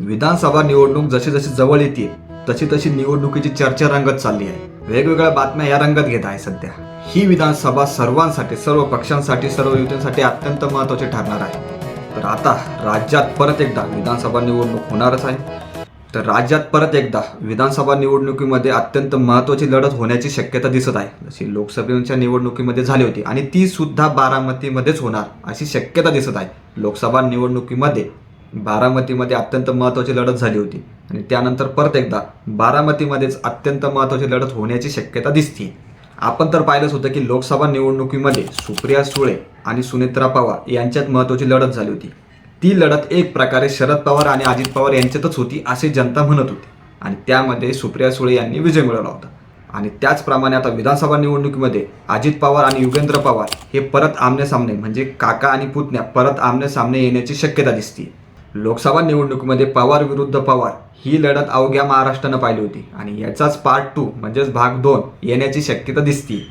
विधानसभा निवडणूक जशी जशी जवळ येते तशी तशी निवडणुकीची चर्चा रंगत चालली आहे. वेगवेगळ्या बातम्या या रंगत घेत आहे सध्या. ही विधानसभा सर्वांसाठी सर्व पक्षांसाठी सर्व युतींसाठी अत्यंत महत्वाची ठरणार आहे. तर आता राज्यात परत एकदा विधानसभा निवडणूक होणारच आहे. तर राज्यात परत एकदा विधानसभा निवडणुकीमध्ये अत्यंत महत्त्वाची लढत होण्याची शक्यता दिसत आहे. जशी लोकसभेच्या निवडणुकीमध्ये झाली होती आणि ती सुद्धा बारामतीमध्येच होणार अशी शक्यता दिसत आहे. लोकसभा निवडणुकीमध्ये बारामतीमध्ये अत्यंत महत्त्वाची लढत झाली होती. आणि त्यानंतर परत एकदा बारामतीमध्येच अत्यंत महत्त्वाची लढत होण्याची शक्यता दिसते. आपण तर पाहिलंच होतं की लोकसभा निवडणुकीमध्ये सुप्रिया सुळे आणि सुनेत्रा पवार यांच्यात महत्त्वाची लढत झाली होती. ती लढत एक प्रकारे शरद पवार आणि अजित पवार यांच्यातच होती असे जनता म्हणत होती. आणि त्यामध्ये सुप्रिया सुळे यांनी विजय मिळवला होता. आणि त्याचप्रमाणे आता विधानसभा निवडणुकीमध्ये अजित पवार आणि युगेंद्र पवार हे परत आमने सामने म्हणजे काका आणि पुतण्या परत आमने सामने येण्याची शक्यता दिसते. लोकसभा निवडणुकीमध्ये पवार विरुद्ध पवार ही लढत अवघ्या महाराष्ट्रानं पाहिली होती. आणि याचाच पार्ट टू म्हणजेच भाग दोन येण्याची शक्यता दिसती.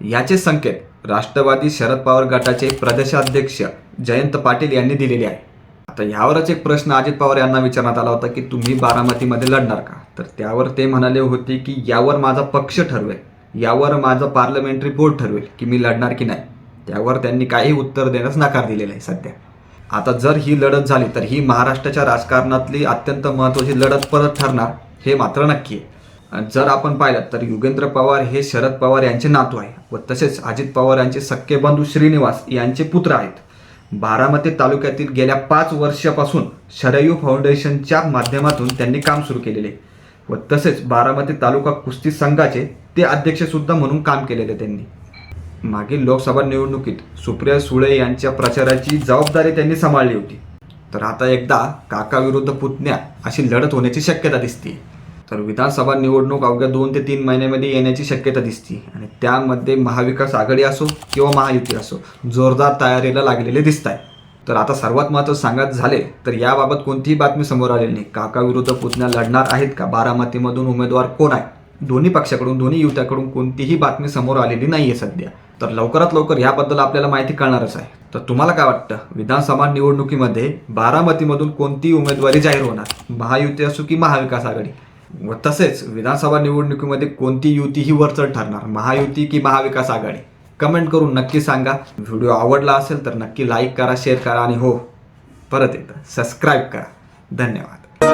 याचे संकेत राष्ट्रवादी शरद पवार गटाचे प्रदेशाध्यक्ष जयंत पाटील यांनी दिलेले आहे. आता यावरच एक प्रश्न अजित पवार यांना विचारण्यात आला होता की तुम्ही बारामतीमध्ये लढणार का? तर त्यावर ते म्हणाले होते की यावर माझा पक्ष ठरवेल. यावर माझं पार्लमेंटरी बोर्ड ठरवेल की मी लढणार की नाही. त्यावर त्यांनी काही उत्तर देण्यास नकार दिलेला आहे सध्या. आता जर ही लढत झाली तर ही महाराष्ट्राच्या राजकारणातली अत्यंत महत्त्वाची लढत परत ठरणार हे मात्र नक्की आहे. जर आपण पाहिलं तर युगेंद्र पवार हे शरद पवार यांचे नातू आहे व तसेच अजित पवार यांचे सख्खे बंधू श्रीनिवास यांचे पुत्र आहेत. बारामती तालुक्यातील गेल्या पाच वर्षापासून शरयू फाउंडेशनच्या माध्यमातून त्यांनी काम सुरू केलेले व तसेच बारामती तालुका कुस्ती संघाचे ते अध्यक्षसुद्धा म्हणून काम केलेले त्यांनी. मागील लोकसभा निवडणुकीत सुप्रिया सुळे यांच्या प्रचाराची जबाबदारी त्यांनी सांभाळली होती. तर आता एकदा काका विरुद्ध पुतण्या अशी लढत होण्याची शक्यता दिसते तर विधानसभा निवडणूक अवघ्या दोन ते तीन महिन्यामध्ये येण्याची शक्यता दिसते आणि त्यामध्ये महाविकास आघाडी असो किंवा महायुती असो जोरदार तयारीला लागलेले दिसत आहे तर आता सर्वात महत्त्वाचं सांगत झाले तर याबाबत कोणतीही बातमी समोर आलेली नाही. काका विरुद्ध पुतण्या लढणार आहेत का? बारामतीमधून उमेदवार कोण आहे? दोन्ही पक्षाकडून दोन्ही युत्याकडून कोणतीही बातमी समोर आलेली नाही आहे सध्या. तर लवकरात लवकर याबद्दल आपल्याला माहिती कळणारच आहे. तर तुम्हाला काय वाटतं? विधानसभा निवडणुकीमध्ये बारामतीमधून कोणती उमेदवारी जाहीर होणार? महायुती असो की महाविकास आघाडी? व तसेच विधानसभा निवडणुकीमध्ये कोणती युती ही वरचढ ठरणार? महायुती की महाविकास आघाडी? कमेंट करून नक्की सांगा. व्हिडिओ आवडला असेल तर नक्की लाईक करा शेअर करा आणि हो परत एकदा सबस्क्राईब करा. धन्यवाद.